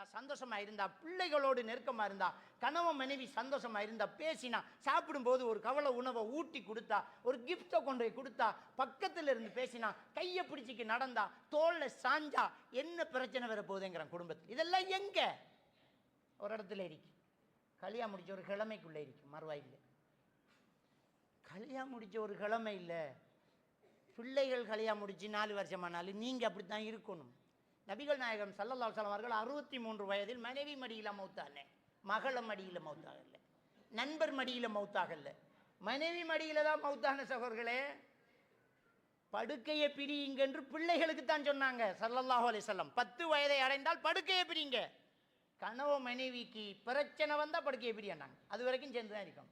இருந்தா சந்தோஷமா இருந்தா பிள்ளைகளோடு நெருக்கமா இருந்தா கணவன் மனைவி சந்தோஷமா இருந்தா பேசினா சாப்பிடும்போது ஒரு கவலை உணவை ஊட்டி கொடுத்தா ஒரு கிஃப்டை கொண்டு போய் கொடுத்தா பக்கத்துல இருந்து பேசினா கையை பிடிச்சிக்கு நடந்தா தோல்ல சாஞ்சா என்ன பிரச்சனை வர போகுதுங்கிறான் குடும்பத்தில். இதெல்லாம் எங்க? ஒரு இடத்துல இருக்கு. கல்யாணம் முடிச்ச ஒரு கிழமைக்குள்ள இருக்கு மறுவாயில் கல்யாணம் முடிச்ச ஒரு கிழமை இல்லை. பிள்ளைகள் கல்யாணம் முடிச்சு நாலு வருஷமானாலும் நீங்கள் அப்படி தான் இருக்கணும். நபிகள் நாயகம் சல்லல்லா சலம் அவர்கள் அறுபத்தி மூன்று வயதில் மனைவி மடியில் மௌத்தானே மகள மடியில் மௌத்தாகல. நண்பர் மடியில் மௌத்தாகல. மனைவி மடியில் தான் மௌத்தான சகோதர்களே படுக்கையை பிரியுங்க என்று பிள்ளைகளுக்கு தான் சொன்னாங்க சல்லல்லாஹு அலைஹி வஸல்லம். பத்து வயதை அடைந்தால் படுக்கையை பிரிங்க கனவு மனைவிக்கு பிரச்சனை வந்தால் படுக்கையை பிரியனாங்க அது வரைக்கும் சேர்ந்து தான் இருக்கும்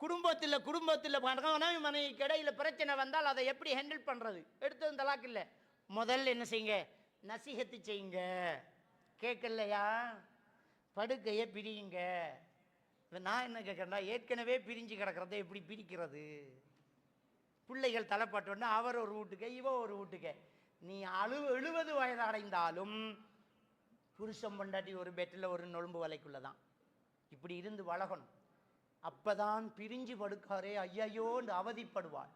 குடும்பத்தில் குடும்பத்தில் மனைவி மனைவிக்கு கிடையில் பிரச்சனை வந்தால் அதை எப்படி ஹேண்டில் பண்ணுறது எடுத்தது தலாக்கு இல்லை. முதல்ல என்ன செய்யுங்க? நசிகத்து செய்யுங்க. கேட்கலையா? படுக்கையை பிரியுங்க. நான் என்ன கேட்குறேன்னா ஏற்கனவே பிரிஞ்சு கிடக்கிறத எப்படி பிரிக்கிறது? பிள்ளைகள் தலைப்பட்டோன்னா அவர் ஒரு வீட்டுக்கு இவ ஒரு வீட்டுக்கு. நீ அழு எழுபது வயது அடைந்தாலும் புருஷன் பொண்டாட்டி ஒரு பெட்டில் ஒரு நொழும்பு வலைக்குள்ள தான் இப்படி இருந்து வளகணும். அப்பதான் பிரிஞ்சு படுக்காரே ஐயையோன்னு அவதிப்படுவாள்.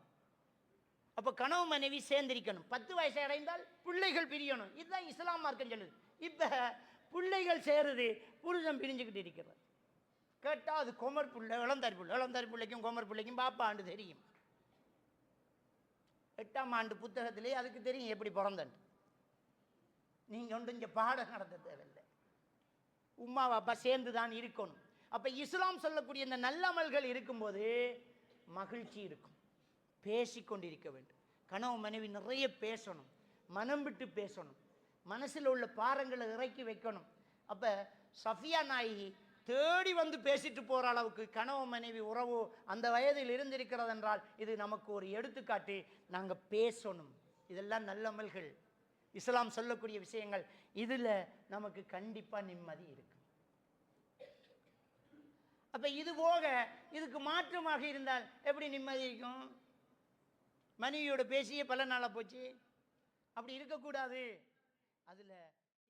அப்போ கனவு மனைவி சேர்ந்திருக்கணும். பத்து வயசு அடைந்தால் பிள்ளைகள் பிரியணும். இதுதான் இஸ்லாம் மார்க்கம் சொல்லுது. இப்போ பிள்ளைகள் சேருது புருஷன் பிரிஞ்சுக்கிட்டு இருக்கிறது கேட்டால் அது கொமர் பிள்ளை இளந்தாரி பிள்ளை. இளந்தாரி பிள்ளைக்கும் கோமர் பிள்ளைக்கும் பாப்பா ஆண்டு தெரியும். எட்டாம் ஆண்டு புத்தகத்திலே அதுக்கு தெரியும் எப்படி பிறந்தன்ட்டு நீங்கள் ஒன்று இங்கே பாடம் நடத்த தேவையில்லை. உமா அப்பா சேர்ந்து தான் இருக்கணும். அப்போ இஸ்லாம் சொல்லக்கூடிய இந்த நல்லமல்கள் இருக்கும்போது மகிழ்ச்சி இருக்கும். பேசிக்கொண்டிருக்க வேண்டும். கணவன் மனைவி நிறைய பேசணும். மனம் விட்டு பேசணும். மனசில் உள்ள பாரங்களை இறக்கி வைக்கணும். அப்போ சஃபியா நாயகி தேடி வந்து பேசிட்டு போகிற அளவுக்கு கணவன் மனைவி உறவு அந்த வயதில் இருந்திருக்கிறது என்றால் இது நமக்கு ஒரு எடுத்துக்காட்டு. நாங்கள் பேசணும். இதெல்லாம் நல்லமல்கள். இஸ்லாம் சொல்லக்கூடிய விஷயங்கள். இதில் நமக்கு கண்டிப்பாக நிம்மதி இருக்கு. அப்போ இது போக இதுக்கு மாற்றமாக இருந்தால் எப்படி நிம்மதி இருக்கும்? மனைவியோட பேசியே பல நாளாக போச்சு. அப்படி இருக்கக்கூடாது. அதில்